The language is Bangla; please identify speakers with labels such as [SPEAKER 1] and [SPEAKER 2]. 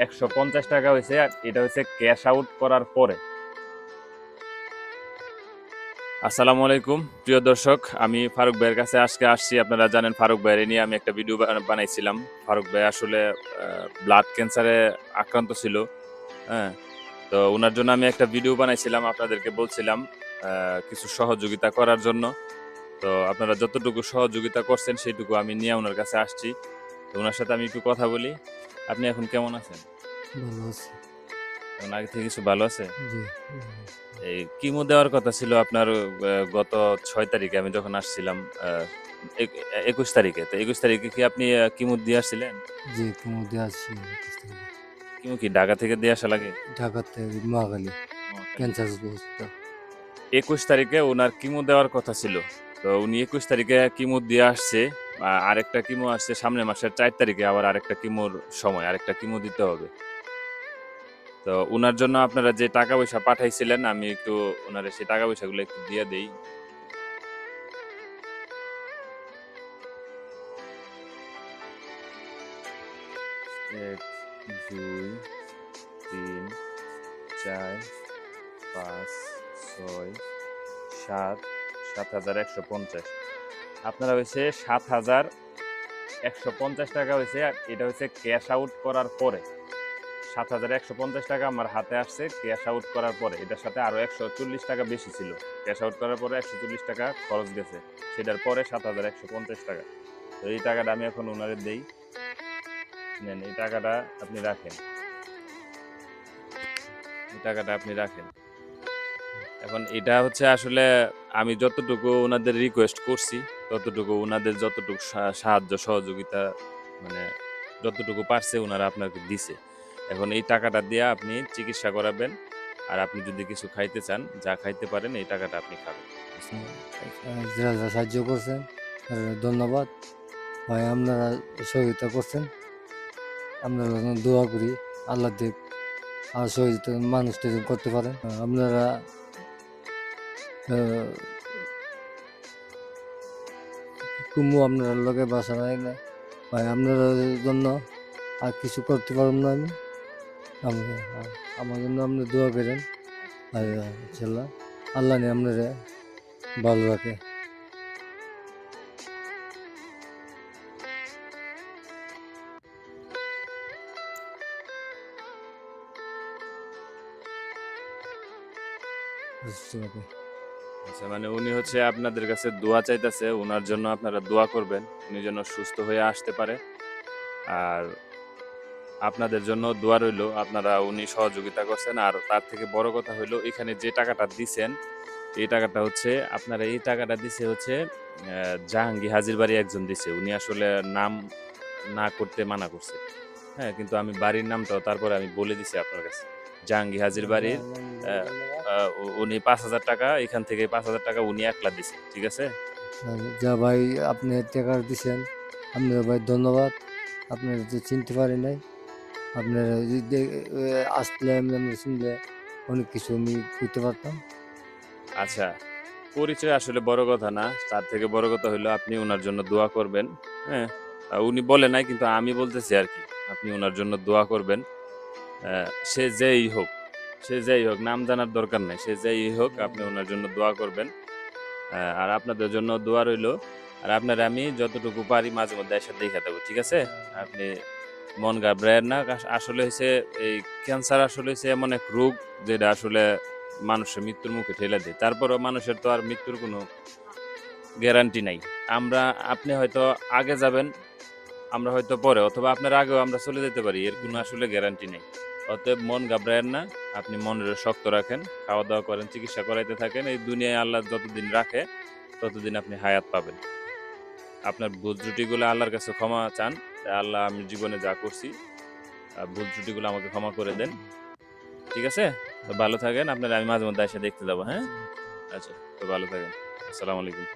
[SPEAKER 1] একশো পঞ্চাশ টাকা হয়েছে, আর এটা হচ্ছে ক্যাশ আউট করার পরে। আসসালামু আলাইকুম, প্রিয় দর্শক, আমি ফারুক ভাইয়ের কাছে আজকে আসছি। আপনারা জানেন ফারুক ভাইয়ের নিয়ে আমি একটা ভিডিও বানা- বানাইছিলাম। ফারুক ভাই আসলে ব্লাড ক্যান্সারে আক্রান্ত ছিল হ্যাঁ। তো ওনার জন্য আমি একটা ভিডিও বানাইছিলাম, আপনাদেরকে বলছিলাম কিছু সহযোগিতা করার জন্য। তো আপনারা যতটুকু সহযোগিতা করছেন সেইটুকু আমি নিয়ে ওনার কাছে আসছি। তো ওনার সাথে আমি একটু কথা বলি। আপনি এখন কেমন আছেন?
[SPEAKER 2] ভালো আছি।
[SPEAKER 1] এখন আগে থেকে কিছু ভালো আছে?
[SPEAKER 2] জি
[SPEAKER 1] এই কিমো দেওয়ার কথা ছিল আপনার আহ, গত ছয় তারিখে আমি যখন আসছিলাম আহ, এক- একুশ তারিখে। তো একুশ তারিখে কি আপনি আহ, কিমো দিয়ে আসছিলেন?
[SPEAKER 2] জি কুমু দিয়ে আসছি
[SPEAKER 1] কিমো কি ঢাকা থেকে দিয়ে আসা লাগে?
[SPEAKER 2] ঢাকাতে মহাখালী ক্যান্সার হসপিটাল
[SPEAKER 1] একুশ তারিখে ওনার কিমো দেওয়ার কথা ছিল। তো উনি একুশ তারিখে কিমো দিয়ে আসছে। আরেকটা কিমো আসছে সামনের মাসের চার তারিখে, আবার আরেকটা কিমোর সময়, আরেকটা কিমো দিতে হবে। তো ওনার জন্য আপনারা যে টাকা পয়সা পাঠাইছিলেন, আমি একটু ওনার সেই টাকা পয়সাগুলো একটু দিয়ে দেই। এক, দুই, তিন, চার, পাঁচ, ছয়, সাত সাত হাজার একশো পঞ্চাশ। আপনারা হয়েছে সাত হাজার একশো পঞ্চাশ টাকা হয়েছে এটা হচ্ছে ক্যাশ আউট করার পরে। সাত হাজার একশো পঞ্চাশ টাকা আমার হাতে আসছে ক্যাশ আউট করার পরে। এটার সাথে আরও একশো চল্লিশ টাকা বেশি ছিল। ক্যাশ আউট করার পরে একশো চল্লিশ টাকা খরচ গেছে। সেটার পরে সাত হাজার একশো পঞ্চাশ টাকা। তো এই টাকাটা আমি এখন ওনারে দেই। নেন, এই টাকাটা আপনি রাখেন। এই টাকাটা আপনি রাখেন। এখন এটা হচ্ছে আসলে আমি যতটুকু ওনাদের রিকোয়েস্ট করছি ততটুকু ওনাদের যতটুকু সাহায্য, সহযোগিতা মানে যতটুকু পারছে ওনারা আপনাকে দিছে। এখন এই টাকাটা দিয়ে আপনি চিকিৎসা করাবেন আর আপনি যদি কিছু খাইতে চান, যা খাইতে পারেন, এই টাকাটা আপনি খাবেন।
[SPEAKER 2] যারা সাহায্য করছেন ধন্যবাদ। ভাই, আপনারা সহযোগিতা করছেন। আপনারা দোয়া করি, আল্লাহ দেব, আর সহযোগিতা মানুষটা যেন করতে পারেন। আপনারা কুমু আপনার লগে বাসা নাই না। ভাই, আপনার জন্য আর কিছু করতে পারব না আমি। আমি- আমার জন্য আপনি দোয়া করেন। আর, ইনশাল্লাহ আল্লাহ নিয়ে আপনারা ভালো রাখে। বুঝতে পারবে।
[SPEAKER 1] আচ্ছা মানে উনি হচ্ছে আপনাদের কাছে দোয়া চাইতেছে ওনার জন্য আপনারা দোয়া করবেন উনি যেন সুস্থ হয়ে আসতে পারে। আর আপনাদের জন্য দোয়া রইল আপনারা উনি সহযোগিতা করছেন। আর তার থেকে বড় কথা হইল এখানে যে টাকাটা দিছেন এই টাকাটা হচ্ছে আপনারা এই টাকাটা দিছে হচ্ছে আহ, জাহাঙ্গীর হাজির বাড়ি একজন দিছে। উনি আসলে নাম না করতে মানা করছে। হ্যাঁ কিন্তু আমি বাড়ির নামটাও তারপরে আমি বলে দিছি আপনার কাছে। জাহাঙ্গীর হাজির বাড়ির উনি পাঁচ হাজার টাকা এখান থেকে পাঁচ হাজার টাকা উনি একলা দিছে ঠিক আছে?
[SPEAKER 2] যা ভাই আপনি টাকা দিছেন আপনার ভাই ধন্যবাদ। আপনার যে চিনতে পারি নাই আপনার আসলে আমরা শুনলে অনেক কিছু আমি বুঝতে পারতাম।
[SPEAKER 1] আচ্ছা পরিচয় আসলে বড় কথা না তার থেকে বড় কথা হলো আপনি ওনার জন্য দোয়া করবেন হ্যাঁ? উনি বলে নাই কিন্তু আমি বলতেছি আর কি আপনি ওনার জন্য দোয়া করবেন। সে যেই হোক সে যাই হোক, নাম জানার দরকার নাই। সে যাই হোক, আপনি ওনার জন্য দোয়া করবেন। আর আপনাদের জন্য দোয়া রইল। আর আপনারা আমি যতটুকু পারি মাঝে মধ্যে এসে দেখে দেবো, ঠিক আছে? আপনি মন ঘাবড়ায়েন না। আসলে হয়েছে এই ক্যান্সার আসলে হয়েছে এমন এক রোগ যেটা আসলে মানুষের মৃত্যুর মুখে ঠেলে দেয়। তারপরও মানুষের তো আর মৃত্যুর কোনো গ্যারান্টি নাই। আমরা, আপনি হয়তো আগে যাবেন, আমরা হয়তো পরে, অথবা আপনার আগেও আমরা চলে যেতে পারি। এর কোনো আসলে গ্যারান্টি নেই। অতএব মন ঘাবড়ায়েন না, আপনি মনের শক্ত রাখেন খাওয়া দাওয়া করেন, চিকিৎসা করাইতে থাকেন, এই দুনিয়ায় আল্লাহ যতদিন রাখে, ততদিন আপনি হায়াত পাবেন। আপনার ভুল ত্রুটিগুলো আল্লাহর কাছে ক্ষমা চান আল্লাহ আমি জীবনে যা করছি ভুল ত্রুটিগুলো আমাকে ক্ষমা করে দেন। ঠিক আছে? ভালো থাকেন, আপনারা আমি মাঝে মধ্যে এসে দেখতে যাব হ্যাঁ? আচ্ছা তো ভালো থাকেন। আসসালামু আলাইকুম।